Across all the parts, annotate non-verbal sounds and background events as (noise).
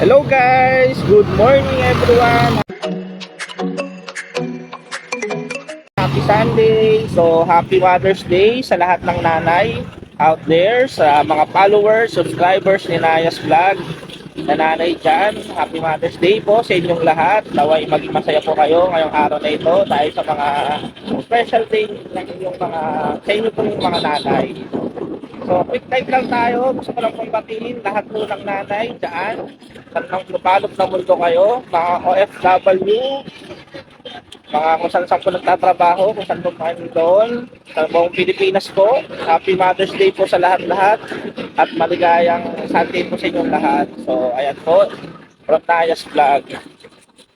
Hello guys! Good morning everyone! Happy Sunday! So, happy Mother's Day sa lahat ng nanay out there, sa mga followers, subscribers ni Naya's Vlog, na nanay dyan. Happy Mother's Day po sa inyong lahat. Naway maging masaya po kayo ngayong araw na ito dahil sa mga special day ng inyong mga, sa inyo po yung mga nanay. So, quick time lang tayo. Gusto ko lang pong batiin lahat po ng nanay dyan. Saan nang lupalop na mundo kayo, mga OFW, mga kung saan saan po nagtatrabaho, kung saan po kayo doon, sa buong Pilipinas po. Happy Mother's Day po sa lahat-lahat at maligayang Sunday po sa inyong lahat. So, ayan po, from Tayas Vlog.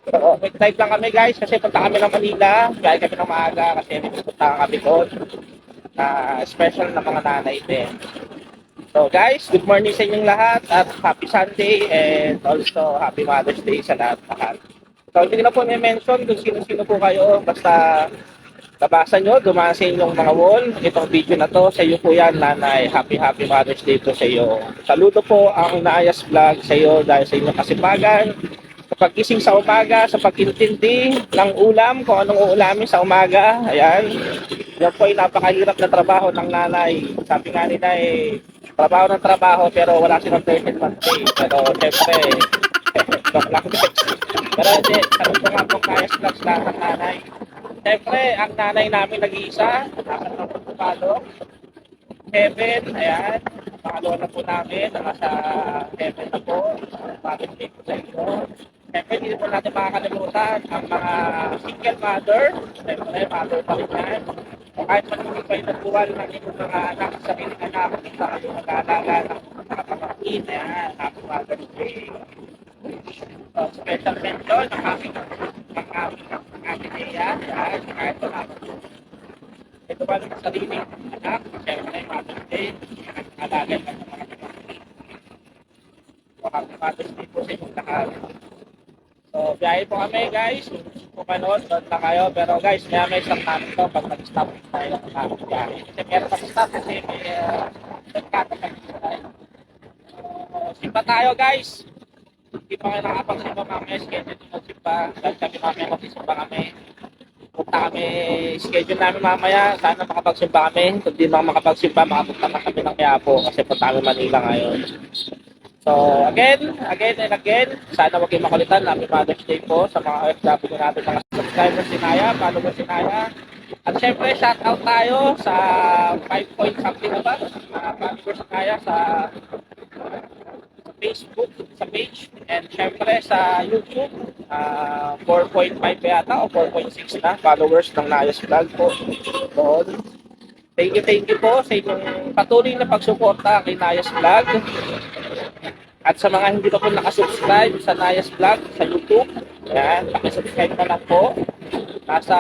So, quick time lang kami guys kasi punta kami ng Manila. Gaya kami ng maaga kasi may pupunta kami doon na special na mga nanay din. So guys, good morning sa inyong lahat at happy Sunday and also happy Mother's Day sa lahat-lahat. So hindi na po may-mention kung sino-sino po kayo. Basta nabasa nyo, dumaan sa inyong mga wall. Itong video na to, sa iyo po yan, nanay. Happy, happy Mother's Day po sa iyo. Saludo po ang Naayas Vlog sa iyo dahil sa inyong kasipagan. Sa pagkising sa umaga, sa pagkintindi ng ulam, kung anong uulamin sa umaga. Ayan. Yan po ay napakahirap na trabaho ng nanay. Sabi nga nila eh, trabaho ng trabaho pero wala silang 13 month pay. Pero syempre, (laughs) (laughs) pero hindi, sabi ko nga po kaya sila lahat ng nanay. Syempre, ang nanay namin nag-iisa, dapat na po palo. Heaven, ayan. Mga lola po namin, na nasa heaven na po. Bakit dito sa inyo. Siyempre, hindi po natin makakalimutan ang mga single mother. Siyempre, mother pa rin yan. O kahit man hindi kayo nagbuwal ng inyong mga anak, sariling anak, kita kayo mag-aalaga ng mga pamangkin. Ayan, happy Mother's Day. So, special mention ng aming ng aming ng aming Lea. Ayan, kahit wala. Ito ba ng sariling anak? Siyempre, Mother's Day. Alaga ng mga. So, happy Mother's Day po sa inyong lahat. So, biyahe po kami guys. Kung panood, doon lang kayo. Pero guys, may may stop namin to pag nag-stop tayo ng aming biyahe. Kasi meron pa stop kasi may uh, nagkata kami tayo. So, simpa tayo guys. Hindi pa kayo nakapagsimba mamaya. Schedule nyo magsimba. Dahil kami mamaya magsimba kami. Punta kami, schedule namin mamaya. Sana makapagsimba kami. Kung di naman makapagsimba, makapunta na kami ng Quiapo. Kasi punta kami Manila ngayon. So, again, again and again, sana wag kayong makulitan. Happy Mother's Day po sa mga OFW natin, mga subscribers si Naya, followers si Naya. At syempre, shout out tayo sa 5 point something na ba? Mga followers si Naya sa Facebook, sa page, and syempre sa YouTube, ah, 4.5 pa yata o 4.6 na followers ng Naya's Vlog po. Doon. Thank you, thank you po sa inyong patuloy na pagsuporta kay Naya's Vlog. At sa mga hindi pa po nakasubscribe sa Naya's Vlog sa YouTube, yan, pakisubscribe na lang po. Nasa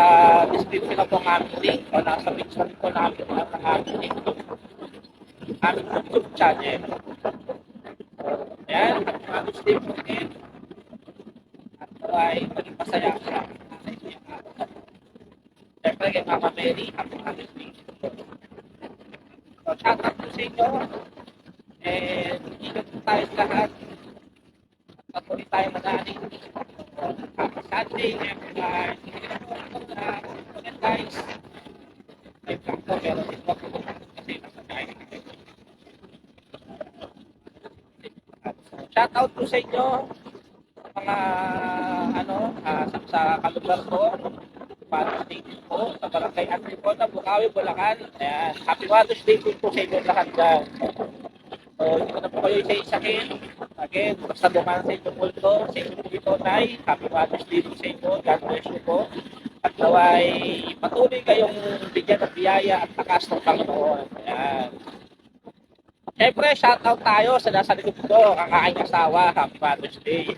description na po ang aming link o nasa page na po namin ang aming link. Aming YouTube channel. Yan, Mother's Day po din. At ay maging masaya sa. Siyempre kay Mama Mary, happy Mother's Day. So, shout out po sa inyo. And ingat po tayo sa lahat. At patuloy tayo manalig. Happy Sunday, everyone. Ingat guys. Live lang po, kasi nasa kain shout out po sa inyo mga ano ah, sa, sa kalugar ko Mother's Day po sa Barangay Antipoda, Bukawi, Bulacan. Ayan. Happy Mother's Day din po sa inyo lahat dyan. Kayo isa-isahin. Again, basta dumaan sa inyong multo, sa inyong po ito, Nay. Happy Mother's Day sa inyo. God bless you po. At naway patuloy kayong bigyan ng biyaya at lakas ng Panginoon. Ayan. Siyempre, shoutout tayo sa nasa likod ko, ang aking asawa. Happy Mother's Day.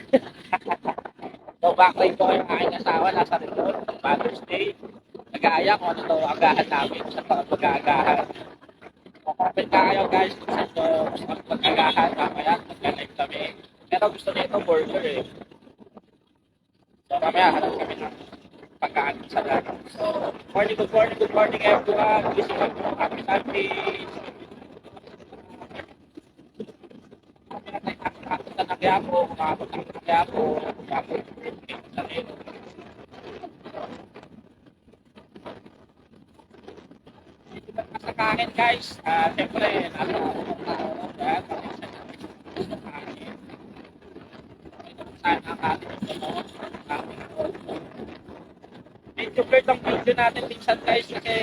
so, backline ko yung aking asawa, nasa likod. Mother's Day. Nag-aaya kung ano daw agahan namin sa pag-agahan. Comment na kayo guys gusto kami mag-agahan mamaya. Mag-live kami. Pero gusto nito burger eh. So, mamaya hanap kami ng pagkaan sa lahat. So, morning, good morning, good morning everyone. Ko happy Sunday. Happy Sunday. kaya po, makapunta ka kaya po, kaya po, sa rin. Dito na sa kain guys, ah, siyempre, nasa mga tao, kaya kayo sa kain. Sana ang ating sumunod, ating medyo blurred ang video natin minsan guys kasi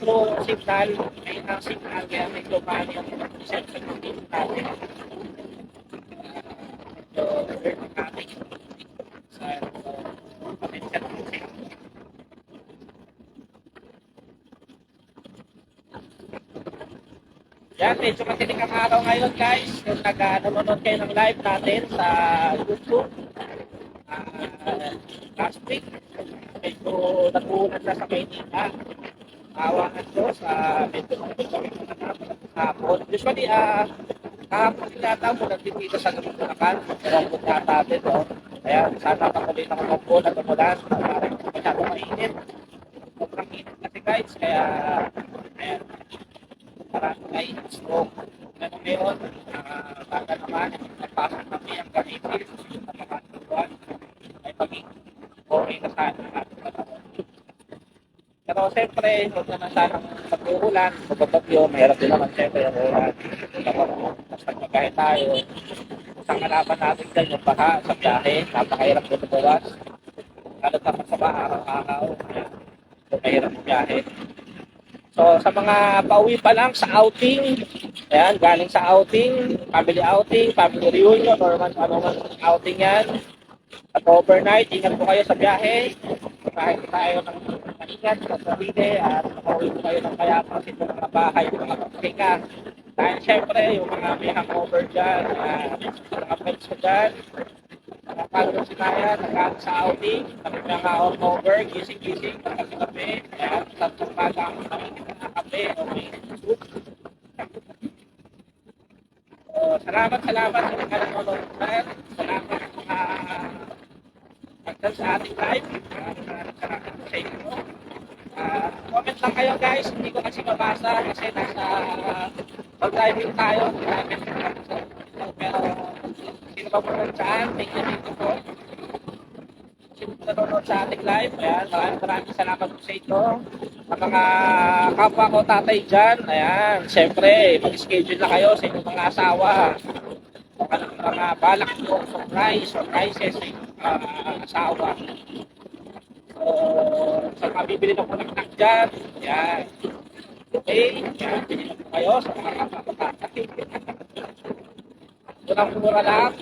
through signal, may ang signal kaya medyo paano yung reception ng video natin. So, blurred ang ating sa pasensya na Yan, medyo matinig ang araw ngayon guys. Kung nag-nanonood kayo ng live natin sa YouTube. Ah, last week, medyo nagulat na sa Maynila. Awa ng Diyos, ah, medyo hapon. Usually, ah, kahapon yata mo nagtitito sa Bulacan. Pero ang yata din, no? Kaya sana patuloy na kumampo na tumulan. Para hindi masyado mainit. Sobrang init kasi guys, kaya ay stroke. Ganun ngayon, uh, baga naman, nagpasok kami ang ganipin sa mga tuwan ay maging okay na sana panahon. Pero siyempre, huwag naman sanang mag-uulan, magbabagyo, mahirap din naman siyempre ang ulan. Kapag mas nagpagahe tayo, isang kalaban natin dyan yung baha sa biyahe, napakahirap ko lumawas. Lalo naman sa baha, araw-araw, mahirap yung biyahe. So sa mga pauwi pa lang sa outing, ayan, galing sa outing, family outing, family reunion, or man, ano man outing yan. At overnight, ingat po kayo sa biyahe. Kahit tayo ng maingat sa sarili at makauwi po kayo ng kayapang sa inyong mga bahay, mga pabrika. Dahil syempre, yung mga may hangover dyan, uh, mga friends ko dyan, followers si Maya, nagkaan sa outing, hangover, gising-gising, kape-kape, ayan, tatlong bagang kami na kape, okay. So, salamat, salamat sa mga nanonood. Salamat sa mga pagdal sa ating live. Maraming maraming salamat sa inyo. Ah, comment lang kayo guys, hindi ko kasi mabasa kasi nasa pag-driving tayo. Driving tayo. Pero ba po saan? Thank you, thank you po. Sino nanonood sa ating live? Ayan, maraming maraming salamat po sa inyo. Sa mga kapwa ko tatay dyan, ayan, syempre, mag-schedule na kayo sa inyong mga asawa. Kung anong mga balak po, surprise, surprises sa inyong uh, asawa. So, sa mga bibili ng bulaklak dyan, ayan. Okay, ayan, kayo sa mga kapwa ko tatay. Unang mura lang,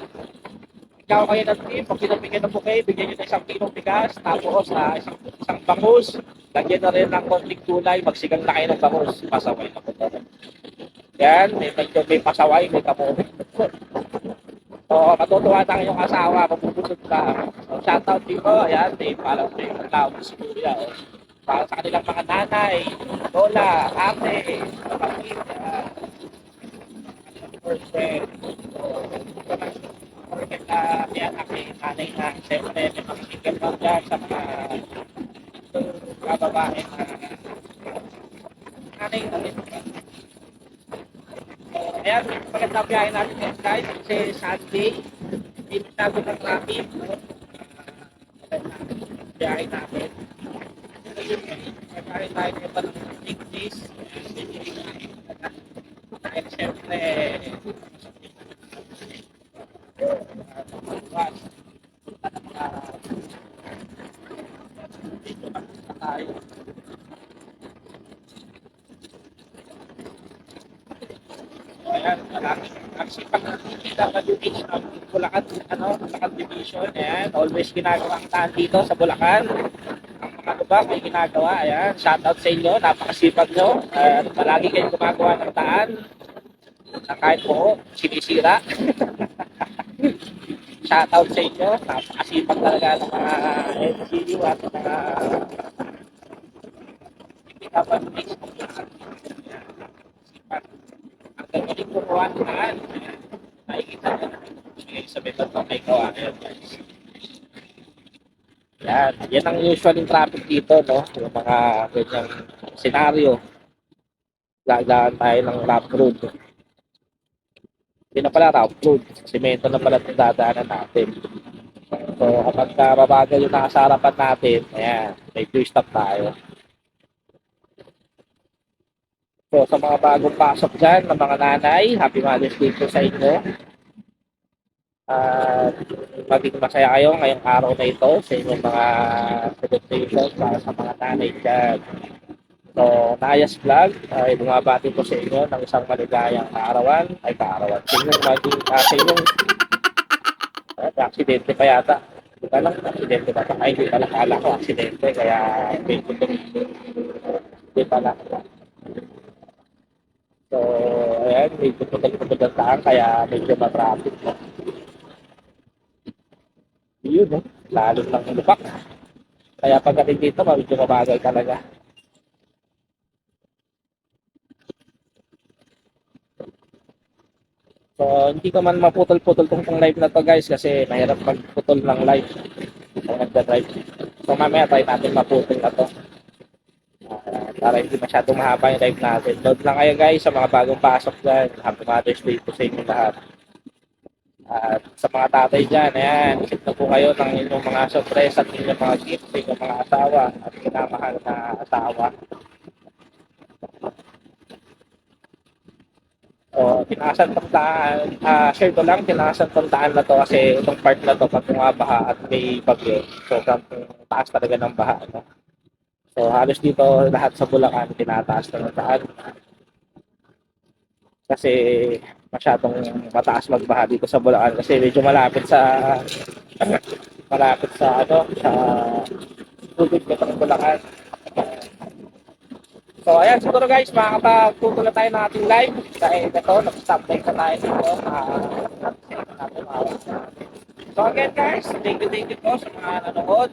ikaw kayo ng team, pag pinabigyan ng bouquet, bigyan nyo ng isang kilong bigas, tapos na isang, isang bangus, lagyan na rin ng konting gulay, magsigang na kayo ng bangus, pasaway na po. Yan, may, may, may pasaway, may kamote. so, matutuwa na yung asawa, mabubusog ka. So, shoutout dito, ayan, alam ko yung tawag si Kuya. Oh. Para sa kanilang mga nanay, lola, ate, kapatid, uh. Perfect na may nanay na siyempre may single mom dyan sa mga kababae na nanay na rin. Ayan, maganda biyahe natin ngayon guys kasi Sunday, hindi tago ng traffic. biyahe natin. Biyahe tayo ngayon pa ng English. Dahil siyempre, Ayan, malaki. Nagsipag ng PWH ng Bulacan, ano, Bulacan Division. Ayan, always ginagawa ang taan dito sa Bulacan. Ang mga lubak may ginagawa. Ayan, shoutout sa inyo. Napakasipag nyo. At palagi kayong gumagawa ng taan. Na kahit po, sinisira. (laughs) shoutout sa inyo. Napakasipag talaga ng mga LGU at mga PWH. Sipag. Ang gagaling kumuha ng taan. Nakikita nyo. Sa may gawa. Ayan, guys. Yan, yan ang usual yung traffic dito, no? Yung mga ganyang senaryo. Lagaan tayo ng lap road. Hindi na pala rough road. Semento na pala itong dadaanan natin. So, kapag ka mabagal yung nasa natin, ayan, may two stop tayo. So, sa mga bagong pasok dyan, ng mga nanay, happy Mother's Day po sa inyo. At maging masaya kayo ngayong araw na ito sa inyong mga celebrations para sa mga nanay dyan. So, Nayas Vlog ay bumabati po sa inyo ng isang maligayang kaarawan, ay kaarawan. Sa inyong maging, uh, sa inyong, uh, aksidente pa yata. Hindi ka lang, aksidente ito? Ay, hindi pala, kala ko aksidente, kaya medyo hindi pala. So, ayan, medyo putal-putal ang daan, kaya medyo matraffic. No? Yun, no? Lalo ng lupak. Kaya pagdating dito, medyo mabagal talaga. So, hindi ko man maputol-putol tong tong live na to guys kasi mahirap magputol ng live kung nagda-drive. So, mamaya try natin maputol na to. Ah, para hindi masyadong mahaba yung live natin. Load lang kayo guys sa mga bagong pasok dyan. Happy Mother's Day po sa inyo lahat. At sa mga tatay dyan, ayan, isip na po kayo ng inyong mga surprise at inyong mga gift inyong mga asawa at minamahal na asawa. O, tinasan tandaan, ah share ko lang, tinasan tandaan na to kasi itong part na to pag bumabaha at may bagyo. So, taas talaga ng baha. No? So, halos dito lahat sa Bulacan, tinataas na ng daan. Kasi masyadong mataas magbaha dito sa Bulacan kasi medyo malapit sa malapit sa ano sa tubig ng Bulacan. So ayan siguro guys makakapagtuto na tayo ng ating live dahil ito nag-stop time na tayo dito uh, So guys, thank you thank you po sa mga nanonood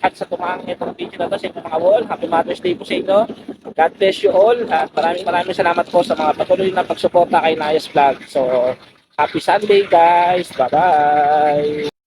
at sa tumang itong video na to sa mga wall. Happy Mother's Day po sa inyo. God bless you all at maraming maraming salamat po sa mga patuloy na pagsuporta kay Nayas Vlog. So happy Sunday guys. Bye bye.